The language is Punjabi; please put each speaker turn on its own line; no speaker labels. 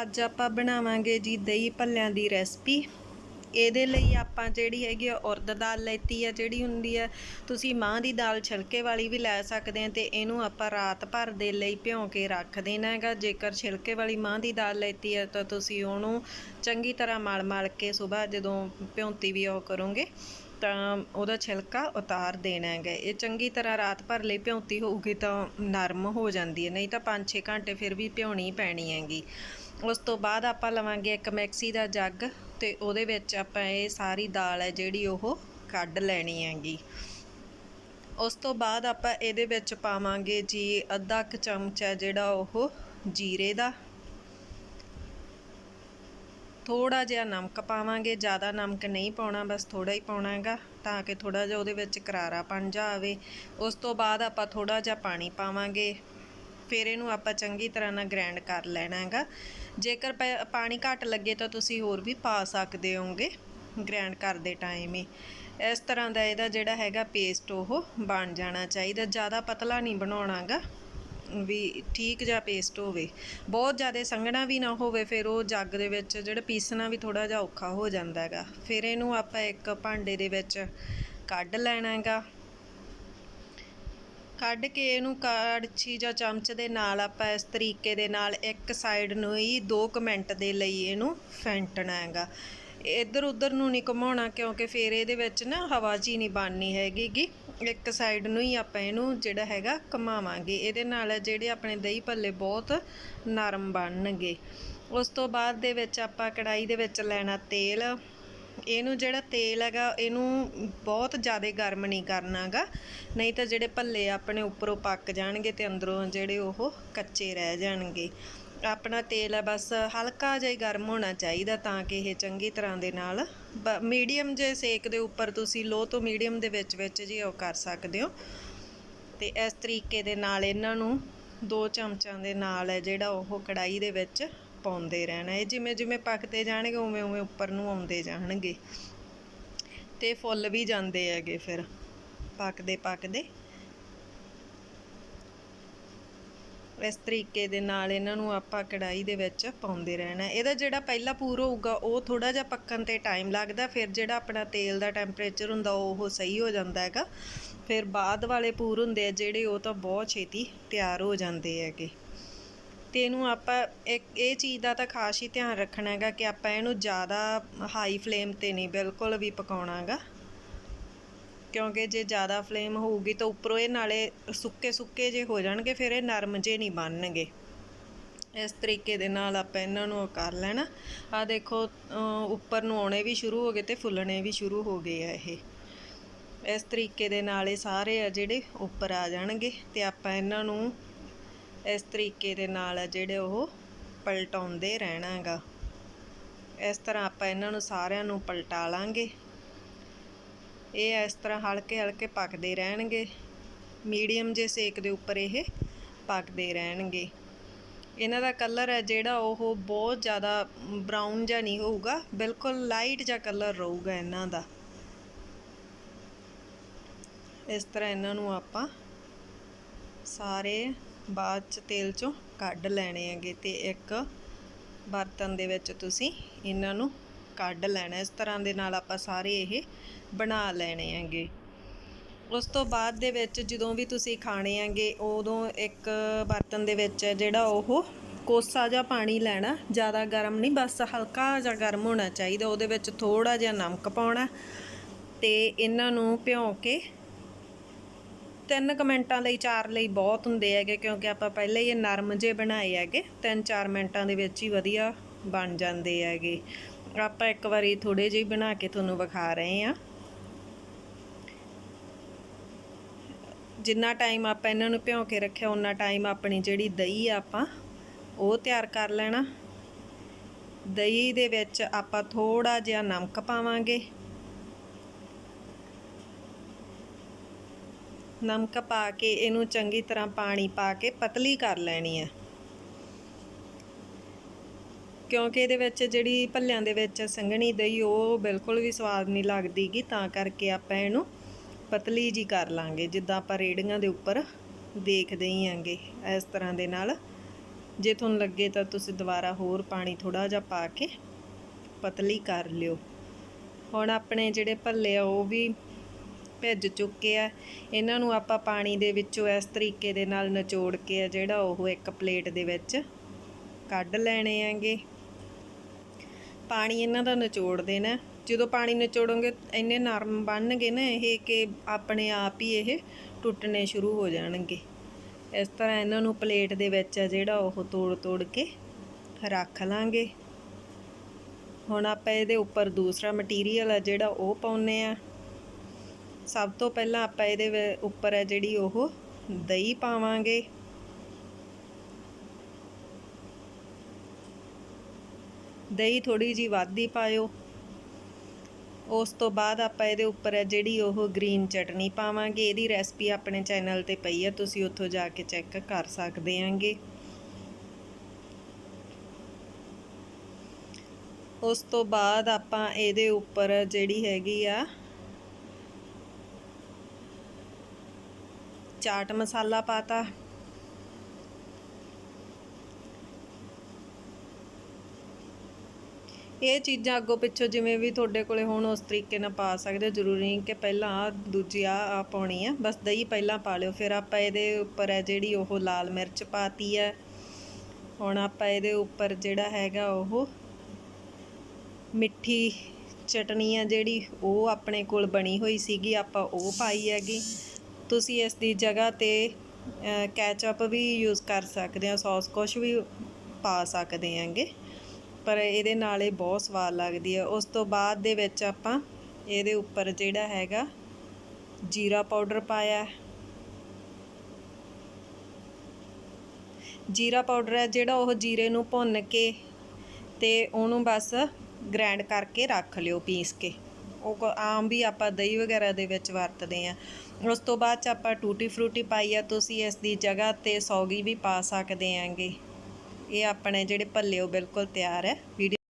ਅੱਜ ਆਪਾਂ ਬਣਾਵਾਂਗੇ ਜੀ ਦਹੀਂ ਭੱਲਿਆਂ ਦੀ ਰੈਸਪੀ। ਇਹਦੇ ਲਈ ਆਪਾਂ ਜਿਹੜੀ ਹੈਗੀ ਆ ਉਰਦ ਦਾਲ ਲੈਤੀ ਆ, ਜਿਹੜੀ ਹੁੰਦੀ ਆ, ਤੁਸੀਂ ਮਾਂ ਦੀ ਦਾਲ ਛਿਲਕੇ ਵਾਲੀ ਵੀ ਲੈ ਸਕਦੇ ਆ ਤੇ ਇਹਨੂੰ ਆਪਾਂ ਰਾਤ ਭਰ ਦੇ ਲਈ ਭਿਉਂ ਕੇ ਰੱਖ ਦੇਣਾ ਹੈਗਾ। ਜੇਕਰ ਛਿਲਕੇ ਵਾਲੀ ਮਾਂ ਦੀ ਦਾਲ ਲੈਤੀ ਆ, ਤਾਂ ਤੁਸੀਂ ਉਹਨੂੰ ਚੰਗੀ ਤਰ੍ਹਾਂ ਮਲ-ਮਲ ਕੇ ਸਵੇਰ ਜਦੋਂ ਭਿਉਂਤੀ ਵੀ ਉਹ ਕਰੋਗੇ। ਤਾਂ ਉਹਦਾ ਛਿਲਕਾ ਉਤਾਰ ਦੇਣਾ ਹੈਗਾ। ਇਹ ਚੰਗੀ ਤਰ੍ਹਾਂ ਰਾਤ ਭਰ ਲਈ ਭਿਉਂਤੀ ਹੋਊਗੀ ਤਾਂ ਨਰਮ ਹੋ ਜਾਂਦੀ ਹੈ, ਨਹੀਂ ਤਾਂ 5-6 ਘੰਟੇ ਫਿਰ ਵੀ ਭਿਉਣੀ ਪੈਣੀ ਹੈਗੀ। ਉਸ ਤੋਂ ਬਾਅਦ ਆਪਾਂ ਲਵਾਂਗੇ ਇੱਕ ਮਿਕਸੀ ਦਾ ਜੱਗ ਤੇ ਉਹਦੇ ਵਿੱਚ ਆਪਾਂ ਇਹ ਸਾਰੀ ਦਾਲ ਹੈ ਜਿਹੜੀ ਉਹ ਕੱਢ ਲੈਣੀ ਹੈਗੀ। ਉਸ ਤੋਂ ਬਾਅਦ ਆਪਾਂ ਇਹਦੇ ਵਿੱਚ ਪਾਵਾਂਗੇ ਜੀ ਅੱਧਾ ਕੁ ਚਮਚਾ ਜਿਹੜਾ ਉਹ ਜੀਰੇ ਦਾ। ਥੋੜਾ ਜਿਹਾ ਨਮਕ ਪਾਵਾਂਗੇ, ਜ਼ਿਆਦਾ ਨਮਕ ਨਹੀਂ ਪਾਉਣਾ, ਬਸ ਥੋੜਾ ਹੀ ਪਾਉਣਾ ਹੈਗਾ ਤਾਂ ਕਿ ਥੋੜਾ ਜਿਹਾ ਉਹਦੇ ਵਿੱਚ ਕਰਾਰਾਪਣ ਜਾ ਆਵੇ ਉਸ ਤੋਂ ਬਾਅਦ ਆਪਾਂ ਥੋੜਾ ਜਿਹਾ ਪਾਣੀ ਪਾਵਾਂਗੇ, ਫਿਰ ਇਹਨੂੰ ਆਪਾਂ ਚੰਗੀ ਤਰ੍ਹਾਂ ਨਾਲ ਗ੍ਰਾਈਂਡ ਕਰ ਲੈਣਾ ਹੈਗਾ ਜੇਕਰ ਪ- ਪਾਣੀ ਘੱਟ ਲੱਗੇ ਤਾਂ ਤੁਸੀਂ ਹੋਰ ਵੀ ਪਾ ਸਕਦੇ ਹੋਗੇ ਗ੍ਰਾਈਂਡ ਕਰਦੇ ਟਾਈਮ ਹੀ। ਇਸ ਤਰ੍ਹਾਂ ਦਾ ਇਹਦਾ ਜਿਹੜਾ ਹੈਗਾ ਪੇਸਟ ਉਹ ਬਣ ਜਾਣਾ ਚਾਹੀਦਾ, ਜ਼ਿਆਦਾ ਪਤਲਾ ਨਹੀਂ ਬਣਾਉਣਾਗਾ। ਵੀ ਠੀਕ ਜਿਹਾ ਪੇਸਟ ਹੋਵੇ। ਬਹੁਤ ਜ਼ਿਆਦਾ ਸੰਘਣਾ ਵੀ ਨਾ ਹੋਵੇ, ਫਿਰ ਉਹ ਜੱਗ ਦੇ ਵਿੱਚ ਜਿਹੜਾ ਪੀਸਣਾ ਵੀ ਥੋੜਾ ਜਿਹਾ ਔਖਾ ਹੋ ਜਾਂਦਾ ਹੈਗਾ। ਫਿਰ ਇਹਨੂੰ ਆਪਾਂ ਇੱਕ ਭਾਂਡੇ ਦੇ ਵਿੱਚ ਕੱਢ ਲੈਣਾ ਹੈਗਾ। ਕੱਢ ਕੇ ਇਹਨੂੰ ਕੜਛੀ ਜਾਂ ਚਮਚ ਦੇ ਨਾਲ ਆਪਾਂ ਇਸ ਤਰੀਕੇ ਦੇ ਨਾਲ ਇੱਕ ਸਾਈਡ ਨੂੰ ਹੀ 2 ਮਿੰਟ ਦੇ ਲਈ ਇਹਨੂੰ ਫੈਂਟਣਾ ਹੈਗਾ। ਇੱਧਰ ਉੱਧਰ ਨੂੰ ਨਹੀਂ ਘੁਮਾਉਣਾ, ਕਿਉਂਕਿ ਫਿਰ ਇਹਦੇ ਵਿੱਚ ਨਾ ਹਵਾ ਜੀ ਨਹੀਂ ਬਣਨੀ ਹੈਗੀ ਇੱਕ ਸਾਈਡ ਨੂੰ ਹੀ ਆਪਾਂ ਇਹਨੂੰ ਜਿਹੜਾ ਹੈਗਾ ਘੁਮਾਵਾਂਗੇ। ਇਹਦੇ ਨਾਲ ਜਿਹੜੇ ਆਪਣੇ ਦਹੀਂ ਭੱਲੇ ਬਹੁਤ ਨਰਮ ਬਣਨਗੇ। ਉਸ ਤੋਂ ਬਾਅਦ ਦੇ ਵਿੱਚ ਆਪਾਂ ਕੜਾਈ ਦੇ ਵਿੱਚ ਲੈਣਾ ਤੇਲ। ਇਹਨੂੰ ਜਿਹੜਾ ਤੇਲ ਹੈਗਾ, ਇਹਨੂੰ ਬਹੁਤ ਜ਼ਿਆਦਾ ਗਰਮ ਨਹੀਂ ਕਰਨਾਗਾ। ਨਹੀਂ ਤਾਂ ਜਿਹੜੇ ਭੱਲੇ ਆਪਣੇ ਉੱਪਰੋਂ ਪੱਕ ਜਾਣਗੇ ਤੇ ਅੰਦਰੋਂ ਜਿਹੜੇ ਉਹ ਕੱਚੇ ਰਹਿ ਜਾਣਗੇ। ਆਪਣਾ ਤੇਲ ਹੈ ਬਸ ਹਲਕਾ ਜਿਹਾ ਗਰਮ ਹੋਣਾ ਚਾਹੀਦਾ ਤਾਂ ਕਿ ਇਹ ਚੰਗੀ ਤਰ੍ਹਾਂ ਦੇ ਨਾਲ ਮੀਡੀਅਮ ਜੇ ਸੇਕ ਦੇ ਉੱਪਰ ਤੁਸੀਂ ਲੋ ਤੋਂ ਮੀਡੀਅਮ ਦੇ ਵਿੱਚ ਵਿੱਚ ਜੀ ਉਹ ਕਰ ਸਕਦੇ ਹੋ। ਤੇ ਇਸ ਤਰੀਕੇ ਦੇ ਨਾਲ ਇਹਨਾਂ ਨੂੰ ਦੋ ਚਮਚਾਂ ਦੇ ਨਾਲ ਹੈ ਜਿਹੜਾ ਉਹ ਕੜਾਈ ਦੇ ਵਿੱਚ ਪਾਉਂਦੇ ਰਹਿਣਾ। ਇਹ ਜਿਵੇਂ ਜਿਵੇਂ ਪੱਕਦੇ ਜਾਣਗੇ, ਉਵੇਂ ਉਵੇਂ ਉੱਪਰ ਨੂੰ ਆਉਂਦੇ ਜਾਣਗੇ। ਤੇ ਫੁੱਲ ਵੀ ਜਾਂਦੇ ਹੈਗੇ ਫਿਰ, ਪੱਕਦੇ ਪੱਕਦੇ। ਇਸ ਤਰੀਕੇ ਦੇ ਨਾਲ ਇਹਨਾਂ ਨੂੰ ਆਪਾਂ ਕੜਾਈ ਦੇ ਵਿੱਚ ਪਾਉਂਦੇ ਰਹਿਣਾ। ਇਹਦਾ ਜਿਹੜਾ ਪਹਿਲਾ ਪੂਰ ਹੋਊਗਾ, ਉਹ ਥੋੜਾ ਜਿਹਾ ਪੱਕਣ ਤੇ ਟਾਈਮ ਲੱਗਦਾ, ਫਿਰ ਜਿਹੜਾ ਆਪਣਾ ਤੇਲ ਦਾ ਟੈਂਪਰੇਚਰ ਹੁੰਦਾ, ਉਹ ਸਹੀ ਹੋ ਜਾਂਦਾ ਹੈਗਾ। ਫਿਰ ਬਾਅਦ ਵਾਲੇ ਪੂਰ ਹੁੰਦੇ ਆ, ਜਿਹੜੇ ਉਹ ਤਾਂ ਬਹੁਤ ਛੇਤੀ ਤਿਆਰ ਹੋ ਜਾਂਦੇ ਹੈਗੇ। ਤੇ ਇਹਨੂੰ ਆਪਾਂ ਇੱਕ, ਇਹ ਚੀਜ਼ ਦਾ ਤਾਂ ਖਾਸ ਹੀ ਧਿਆਨ ਰੱਖਣਾ ਹੈਗਾ ਕਿ ਆਪਾਂ ਇਹਨੂੰ ਜ਼ਿਆਦਾ ਹਾਈ ਫਲੇਮ ਤੇ ਨਹੀਂ, ਬਿਲਕੁਲ ਵੀ ਪਕਾਉਣਾਗਾ ਕਿਉਂਕਿ ਜੇ ਜ਼ਿਆਦਾ ਫਲੇਮ ਹੋਊਗੀ ਤਾਂ ਉੱਪਰੋਂ ਇਹ ਨਾਲੇ ਸੁੱਕੇ ਸੁੱਕੇ ਜੇ ਹੋ ਜਾਣਗੇ, ਫਿਰ ਇਹ ਨਰਮ ਜੇ ਨਹੀਂ ਬਣਨਗੇ। ਇਸ ਤਰੀਕੇ ਦੇ ਨਾਲ ਆਪਾਂ ਇਹਨਾਂ ਨੂੰ ਕਰ ਲੈਣਾ। ਆ ਦੇਖੋ ਉੱਪਰ ਨੂੰ ਆਉਣੇ ਵੀ ਸ਼ੁਰੂ ਹੋ ਗਏ ਤੇ ਫੁੱਲਣੇ ਵੀ ਸ਼ੁਰੂ ਹੋ ਗਏ ਆ ਇਹ। ਇਸ ਤਰੀਕੇ ਦੇ ਨਾਲ ਇਹ ਸਾਰੇ ਆ ਜਿਹੜੇ ਉੱਪਰ ਆ ਜਾਣਗੇ ਤੇ ਆਪਾਂ ਇਹਨਾਂ ਨੂੰ ਇਸ ਤਰੀਕੇ ਦੇ ਨਾਲ ਆ ਜਿਹੜੇ ਉਹ ਪਲਟਾਉਂਦੇ ਰਹਿਣਾ ਹੈਗਾ ਇਸ ਤਰ੍ਹਾਂ ਆਪਾਂ ਇਹਨਾਂ ਨੂੰ ਸਾਰਿਆਂ ਨੂੰ ਪਲਟਾ ਲਾਂਗੇ। ਇਹ ਇਸ ਤਰ੍ਹਾਂ ਹਲਕੇ ਹਲਕੇ ਪੱਕਦੇ ਰਹਿਣਗੇ। ਮੀਡੀਅਮ ਜੇ ਸੇਕ ਦੇ ਉੱਪਰ ਇਹ ਪੱਕਦੇ ਰਹਿਣਗੇ। ਇਹਨਾਂ ਦਾ ਕਲਰ ਹੈ ਜਿਹੜਾ ਉਹ ਬਹੁਤ ਜ਼ਿਆਦਾ ਬਰਾਊਨ ਜਿਹਾ ਨਹੀਂ ਹੋਊਗਾ, ਬਿਲਕੁਲ ਲਾਈਟ ਜਿਹਾ ਕਲਰ ਰਹੂਗਾ ਇਹਨਾਂ ਦਾ। ਇਸ ਤਰ੍ਹਾਂ ਇਹਨਾਂ ਨੂੰ ਆਪਾਂ ਸਾਰੇ ਬਾਅਦ ਚ ਤੇਲ ਚੋਂ ਕੱਢ ਲੈਣੇ ਹੈਗੇ ਤੇ ਇੱਕ ਬਰਤਨ ਦੇ ਵਿੱਚ ਤੁਸੀਂ ਇਹਨਾਂ ਨੂੰ ਕੱਢ ਲੈਣਾ, ਇਸ ਤਰ੍ਹਾਂ ਦੇ ਨਾਲ ਆਪਾਂ ਸਾਰੇ ਇਹ ਬਣਾ ਲੈਣੇ ਹੈਗੇ। ਉਸ ਤੋਂ ਬਾਅਦ ਦੇ ਵਿੱਚ ਜਦੋਂ ਵੀ ਤੁਸੀਂ ਖਾਣੇ ਹੈਗੇ, ਉਦੋਂ ਇੱਕ ਬਰਤਨ ਦੇ ਵਿੱਚ ਜਿਹੜਾ ਉਹ ਕੋਸਾ ਜਿਹਾ ਪਾਣੀ ਲੈਣਾ, ਜ਼ਿਆਦਾ ਗਰਮ ਨਹੀਂ, ਬਸ ਹਲਕਾ ਜਿਹਾ ਗਰਮ ਹੋਣਾ ਚਾਹੀਦਾ, ਉਹਦੇ ਵਿੱਚ ਥੋੜਾ ਜਿਹਾ ਨਮਕ ਪਾਉਣਾ ਤੇ ਇਹਨਾਂ ਨੂੰ ਭਿਉਂ ਕੇ ਤਿੰਨ ਕੁ ਮਿੰਟਾਂ ਲਈ ਚਾਰ ਲਈ ਬਹੁਤ ਹੁੰਦੇ ਹੈਗੇ, ਕਿਉਂਕਿ ਆਪਾਂ ਪਹਿਲਾਂ ਹੀ ਇਹ ਨਰਮ ਜੇ ਬਣਾਏ ਹੈਗੇ, ਤਿੰਨ ਚਾਰ ਮਿੰਟਾਂ ਦੇ ਵਿੱਚ ਹੀ ਵਧੀਆ ਬਣ ਜਾਂਦੇ ਹੈਗੇ। ਆਪਾਂ ਇੱਕ ਵਾਰੀ ਥੋੜੇ ਜਿਹੇ ਬਣਾ ਕੇ ਤੁਹਾਨੂੰ ਵਿਖਾ ਰਹੇ ਹਾਂ। ਜਿੰਨਾ ਟਾਈਮ ਆਪਾਂ ਇਹਨਾਂ ਨੂੰ ਭਿਉਂ ਕੇ ਰੱਖਿਆ ਉਨਾ ਟਾਈਮ ਆਪਣੀ ਜਿਹੜੀ ਦਹੀਂ ਆ ਆਪਾਂ, ਉਹ ਤਿਆਰ ਕਰ ਲੈਣਾ। ਦਹੀਂ ਦੇ ਵਿੱਚ ਆਪਾਂ ਥੋੜਾ ਜਿਹਾ ਨਮਕ ਪਾਵਾਂਗੇ। ਨਮਕ ਪਾ ਕੇ ਇਹਨੂੰ ਚੰਗੀ ਤਰ੍ਹਾਂ ਪਾਣੀ ਪਾ ਕੇ ਪਤਲੀ ਕਰ ਲੈਣੀ ਹੈ। ਕਿਉਂਕਿ ਇਹਦੇ ਵਿੱਚ ਜਿਹੜੀ ਭੱਲਿਆਂ ਦੇ ਵਿੱਚ ਸੰਘਣੀ ਦਹੀਂ, ਉਹ ਬਿਲਕੁਲ ਵੀ ਸਵਾਦ ਨਹੀਂ ਲੱਗਦੀਗੀ ਤਾਂ ਕਰਕੇ ਆਪਾਂ ਇਹਨੂੰ ਪਤਲੀ ਜੀ ਕਰ ਲਾਂਗੇ, ਜਿੱਦਾਂ ਆਪਾਂ ਰੇੜੀਆਂ ਦੇ ਉੱਪਰ ਦੇਖਦੇ ਹੀ ਆਂਗੇ ਇਸ ਤਰ੍ਹਾਂ ਦੇ ਨਾਲ। ਜੇ ਤੁਹਾਨੂੰ ਲੱਗੇ ਤਾਂ ਤੁਸੀਂ ਦੁਬਾਰਾ ਹੋਰ ਪਾਣੀ ਥੋੜਾ ਜਿਹਾ ਪਾ ਕੇ ਪਤਲੀ ਕਰ ਲਿਓ। ਹੁਣ ਆਪਣੇ ਜਿਹੜੇ ਭੱਲੇ ਆ, ਉਹ ਵੀ ਭਿੱਜ ਚੁੱਕੇ ਆ। ਇਹਨਾਂ ਨੂੰ ਆਪਾਂ ਪਾਣੀ ਦੇ ਵਿੱਚੋਂ ਇਸ ਤਰੀਕੇ ਦੇ ਨਾਲ ਨਿਚੋੜ ਕੇ ਆ, ਜਿਹੜਾ ਉਹ ਇੱਕ ਪਲੇਟ ਦੇ ਵਿੱਚ ਕੱਢ ਲੈਣੇ ਆਂਗੇ। ਪਾਣੀ ਇਹਨਾਂ ਦਾ ਨਿਚੋੜ ਦੇਣਾ ਜਦੋਂ ਪਾਣੀ ਨਿਚੋੜੋਗੇ, ਇੰਨੇ ਨਰਮ ਬਣਨਗੇ ਨਾ ਇਹ ਕਿ ਆਪਣੇ ਆਪ ਹੀ ਇਹ ਟੁੱਟਣੇ ਸ਼ੁਰੂ ਹੋ ਜਾਣਗੇ। ਇਸ ਤਰ੍ਹਾਂ ਇਹਨਾਂ ਨੂੰ ਪਲੇਟ ਦੇ ਵਿੱਚ ਆ ਜਿਹੜਾ ਉਹ ਤੋੜ ਤੋੜ ਕੇ ਰੱਖ ਲਾਂਗੇ। ਹੁਣ ਆਪਾਂ ਇਹਦੇ ਉੱਪਰ ਦੂਸਰਾ ਮਟੀਰੀਅਲ ਆ ਜਿਹੜਾ ਉਹ ਪਾਉਨੇ ਆ। ਸਭ ਤੋਂ ਪਹਿਲਾਂ ਆਪਾਂ ਇਹਦੇ ਉੱਪਰ ਹੈ ਜਿਹੜੀ ਉਹ ਦਹੀਂ ਪਾਵਾਂਗੇ। ਦਹੀਂ ਥੋੜੀ ਜੀ ਵੱਧ ਹੀ ਪਾਇਓ। ਉਸ ਤੋਂ ਬਾਅਦ ਆਪਾਂ ਇਹਦੇ ਉੱਪਰ ਹੈ ਜਿਹੜੀ ਉਹ ਗ੍ਰੀਨ ਚਟਨੀ ਪਾਵਾਂਗੇ। ਇਹਦੀ ਰੈਸਪੀ ਆਪਣੇ ਚੈਨਲ ਤੇ ਪਈ ਹੈ, ਤੁਸੀਂ ਉੱਥੋਂ ਜਾ ਕੇ ਚੈੱਕ ਕਰ ਸਕਦੇ ਆਂਗੇ ਉਸ ਤੋਂ ਬਾਅਦ ਆਪਾਂ ਇਹਦੇ ਉੱਪਰ ਜਿਹੜੀ ਹੈਗੀ ਆ ਚਾਟ ਮਸਾਲਾ ਪਾਤਾ। ਇਹ ਚੀਜ਼ਾਂ ਅੱਗੋਂ ਪਿੱਛੋਂ ਜਿਵੇਂ ਵੀ ਤੁਹਾਡੇ ਕੋਲੇ ਹੋਣ ਉਸ ਤਰੀਕੇ ਨਾਲ ਪਾ ਸਕਦੇ ਹੋ, ਜ਼ਰੂਰੀ ਨਹੀਂ ਕਿ ਪਹਿਲਾਂ ਆਹ ਦੂਜੀ ਆ ਆ ਪਾਉਣੀ ਆ, ਬਸ ਦਹੀਂ ਪਹਿਲਾਂ ਪਾ ਲਿਓ, ਫਿਰ ਆਪਾਂ ਇਹਦੇ ਉੱਪਰ ਹੈ ਜਿਹੜੀ ਉਹ ਲਾਲ ਮਿਰਚ ਪਾਤੀ ਹੈ, ਹੁਣ ਆਪਾਂ ਇਹਦੇ ਉੱਪਰ ਜਿਹੜਾ ਹੈਗਾ ਉਹ ਮਿੱਠੀ ਚਟਨੀ ਆ ਜਿਹੜੀ ਉਹ ਆਪਣੇ ਕੋਲ ਬਣੀ ਹੋਈ ਸੀਗੀ, ਆਪਾਂ ਉਹ ਪਾਈ ਹੈਗੀ। ਤੁਸੀਂ ਇਸ ਦੀ ਜਗ੍ਹਾ ਤੇ ਕੈਚਅਪ ਵੀ ਯੂਜ਼ ਕਰ ਸਕਦੇ ਆ, ਸੌਸ ਕੁਛ ਵੀ ਪਾ ਸਕਦੇ ਆਂਗੇ ਪਰ ਇਹਦੇ ਨਾਲ ਇਹ ਬਹੁਤ ਸਵਾਦ ਲੱਗਦੀ ਹੈ। ਉਸ ਤੋਂ ਬਾਅਦ ਦੇ ਵਿੱਚ ਆਪਾਂ ਇਹਦੇ ਉੱਪਰ ਜਿਹੜਾ ਹੈਗਾ ਜੀਰਾ ਪਾਊਡਰ ਪਾਇਆ ਜੀਰਾ ਪਾਊਡਰ ਹੈ ਜਿਹੜਾ ਉਹ ਜੀਰੇ ਨੂੰ ਭੁੰਨ ਕੇ ਤੇ ਉਹਨੂੰ ਬਸ ਗ੍ਰਾਈਂਡ ਕਰਕੇ ਰੱਖ ਲਿਓ ਪੀਸ ਕੇ। ਉਹ ਕ- ਆਮ ਵੀ ਆਪਾਂ ਦਹੀਂ ਵਗੈਰਾ ਦੇ ਵਿੱਚ ਵਰਤਦੇ ਆ ਉਸ ਤੋਂ ਬਾਅਦ ਚ ਆਪਾਂ ਟੂਟੀ ਫਰੂਟੀ ਪਾਈ ਆ। ਤੁਸੀਂ ਇਸ ਦੀ ਜਗ੍ਹਾ ਤੇ ਸੌਗੀ ਵੀ ਪਾ ਸਕਦੇ ਆਂਗੇ। ਇਹ ਆਪਣੇ ਜਿਹੜੇ ਭੱਲੇ ਉਹ ਬਿਲਕੁਲ ਤਿਆਰ ਹੈ। ਵੀਡੀਓ